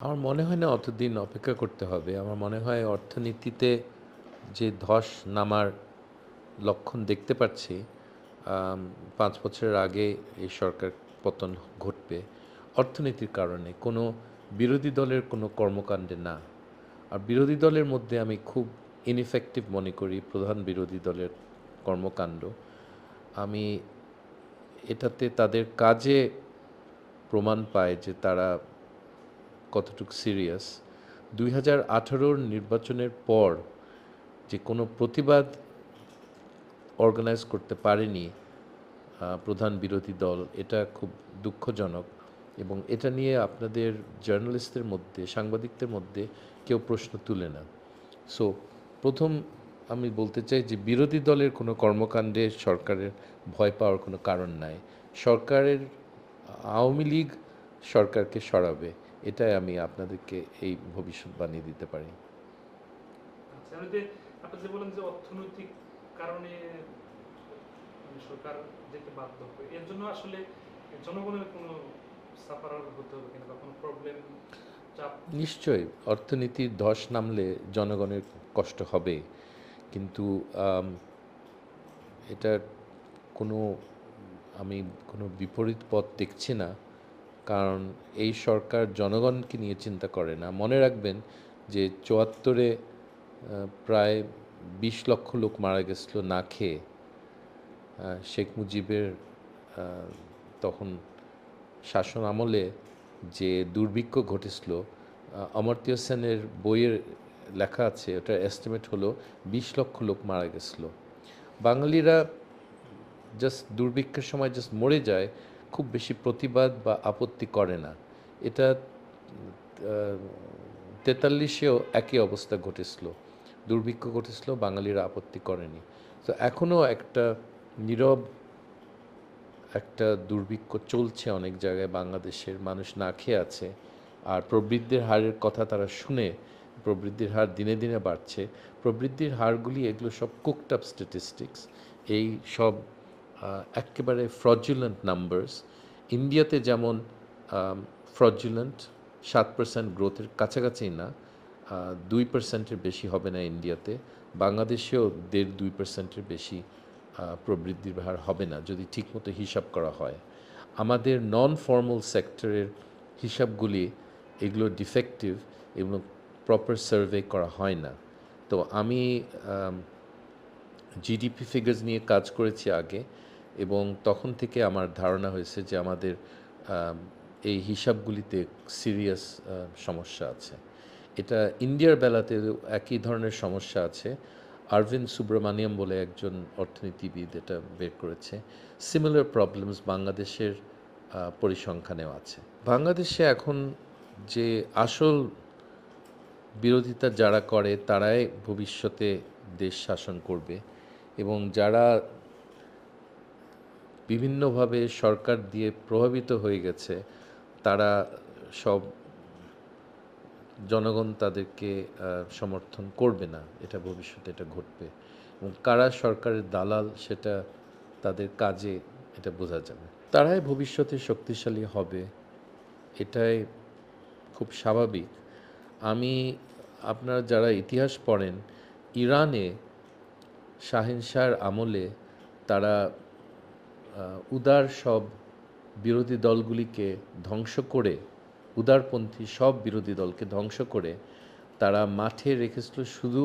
আমার মনে হয় না অতদিন অপেক্ষা করতে হবে। আমার মনে হয় অর্থনীতিতে যে ধস নামার লক্ষণ দেখতে পাচ্ছি পাঁচ বছরের আগে এই সরকার পতন ঘটবে, অর্থনীতির কারণে কোনো বিরোধী দলের কোনো কর্মকাণ্ডে না। আর বিরোধী দলের মধ্যে আমি খুব ইনইফেক্টিভ মনে করি, প্রধান বিরোধী দলের কর্মকাণ্ড। আমি এটাতে তাদের কাজে প্রমাণ পায় যে তারা কতটুকু সিরিয়াস দুই হাজার আঠারোর নির্বাচনের পর যে কোনো প্রতিবাদ অর্গানাইজ করতে পারেনি প্রধান বিরোধী দল, এটা খুব দুঃখজনক। এবং এটা নিয়ে আপনাদের জার্নালিস্টদের মধ্যে, সাংবাদিকদের মধ্যে কেউ প্রশ্ন তুলে না। সো প্রথম আমি বলতে চাই যে বিরোধী দলের কোনো কর্মকাণ্ডে সরকারের ভয় পাওয়ার কোনো কারণ নাই। সরকারের, আওয়ামী লীগ সরকারকে সরাবে। এটাই আমি আপনাদেরকে এই ভবিষ্যৎবাণী দিতে পারি। আচ্ছা আমি যে আপনি যে বলেন যে অর্থনৈতিক কারণে মানে সরকার যেতে বাধ্য হবে এর জন্য আসলে জনগণের কোনো সাফারার হতে হবে কিনা বা কোনো প্রবলেম নিশ্চয়ই অর্থনীতির ধস নামলে জনগণের কষ্ট হবে। কিন্তু এটার কোনো আমি কোনো বিপরীত পথ দেখছি না। কারণ এই সরকার জনগণকে নিয়ে চিন্তা করে না। মনে রাখবেন যে চুয়াত্তরে প্রায় বিশ লক্ষ লোক মারা গেছিল না খেয়ে। শেখ মুজিবের তখন শাসন আমলে যে দুর্ভিক্ষ ঘটেছিল অমর্ত্য সেনের বইয়ের লেখা আছে, ওটার এস্টিমেট হলো বিশ লক্ষ লোক মারা গেছিল। বাঙালিরা জাস্ট দুর্ভিক্ষের সময় জাস্ট মরে যায় খুব বেশি প্রতিবাদ বা আপত্তি করে না। এটা তেতাল্লিশেও একই অবস্থা ঘটেছিল। দুর্ভিক্ষ ঘটেছিল, বাঙালিরা আপত্তি করেনি। তো এখনও একটা নীরব একটা দুর্ভিক্ষ চলছে অনেক জায়গায় বাংলাদেশের, মানুষ না খেয়ে আছে। আর প্রবৃদ্ধির হারের কথা তারা শুনে, প্রবৃদ্ধির হার দিনে দিনে বাড়ছে। প্রবৃদ্ধির হারগুলি এগুলো সব কুকড আপ স্ট্যাটিস্টিক্স এই সব একেবারে ফ্রজুলেন্ট নাম্বারস ইন্ডিয়াতে যেমন ফ্রজুলেন্ট সাত পার্সেন্ট গ্রোথের কাছাকাছি না দুই পার্সেন্টের বেশি হবে না ইন্ডিয়াতে, বাংলাদেশেও দেড় দুই পার্সেন্টের বেশি প্রবৃদ্ধির হার হবে না যদি ঠিকমতো হিসাব করা হয়। আমাদের নন ফর্মাল সেক্টরের হিসাবগুলি এগুলো ডিফেক্টিভ এগুলো প্রপার সার্ভে করা হয় না। তো আমি জিডিপি ফিগার্স নিয়ে কাজ করেছি আগে এবং তখন থেকে আমার ধারণা হয়েছে যে আমাদের এই হিসাবগুলিতে সিরিয়াস সমস্যা আছে। এটা ইন্ডিয়ার বেলাতে একই ধরনের সমস্যা আছে। আরভিন্দ সুব্রমণিয়াম বলে একজন অর্থনীতিবিদ এটা বের করেছে। সিমিলার প্রবলেমস বাংলাদেশের পরিসংখ্যানেও আছে। বাংলাদেশে এখন যে আসল বিরোধিতা যারা করে, তারাই ভবিষ্যতে দেশ শাসন করবে এবং যারা বিভিন্নভাবে সরকার দিয়ে প্রভাবিত হয়ে গেছে, তারা সব জনগণ তাদেরকে সমর্থন করবে না, এটা ভবিষ্যতে এটা ঘটবে। এবং কারা সরকারের দালাল সেটা তাদের কাজে এটা বোঝা যাবে। তারাই ভবিষ্যতে শক্তিশালী হবে, এটাই খুব স্বাভাবিক। আমি, আপনারা যারা ইতিহাস পড়েন, ইরানে শাহিনশাহর আমলে তারা উদার সব বিরোধী দলগুলিকে ধ্বংস করে, উদারপন্থী সব বিরোধী দলকে ধ্বংস করে তারা মাঠে রেখেছিল শুধু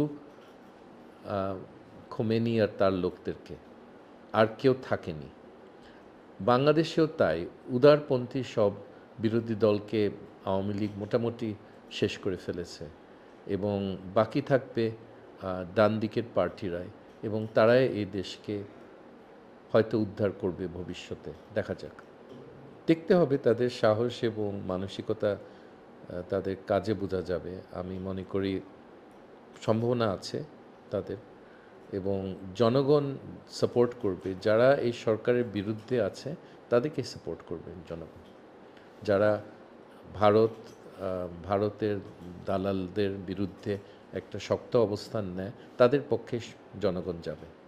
খোমেনি আর তার লোকদেরকে। আর কেউ থাকেনি। বাংলাদেশেও তাই উদারপন্থী সব বিরোধী দলকে আওয়ামী লীগ মোটামুটি শেষ করে ফেলেছে এবং বাকি থাকবে ডান দিকের প্রার্থীরাই এবং তারাই এই দেশকে হয়তো উদ্ধার করবে ভবিষ্যতে, দেখা যাক। দেখতে হবে তাদের সাহস এবং মানসিকতা তাদের কাজে বোঝা যাবে। আমি মনে করি সম্ভাবনা আছে তাদের এবং জনগণ সাপোর্ট করবে। যারা এই সরকারের বিরুদ্ধে আছে, তাদেরকে সাপোর্ট করবে জনগণ। যারা ভারত ভারতের দালালদের বিরুদ্ধে একটা শক্ত অবস্থান নেয়, তাদের পক্ষে জনগণ যাবে।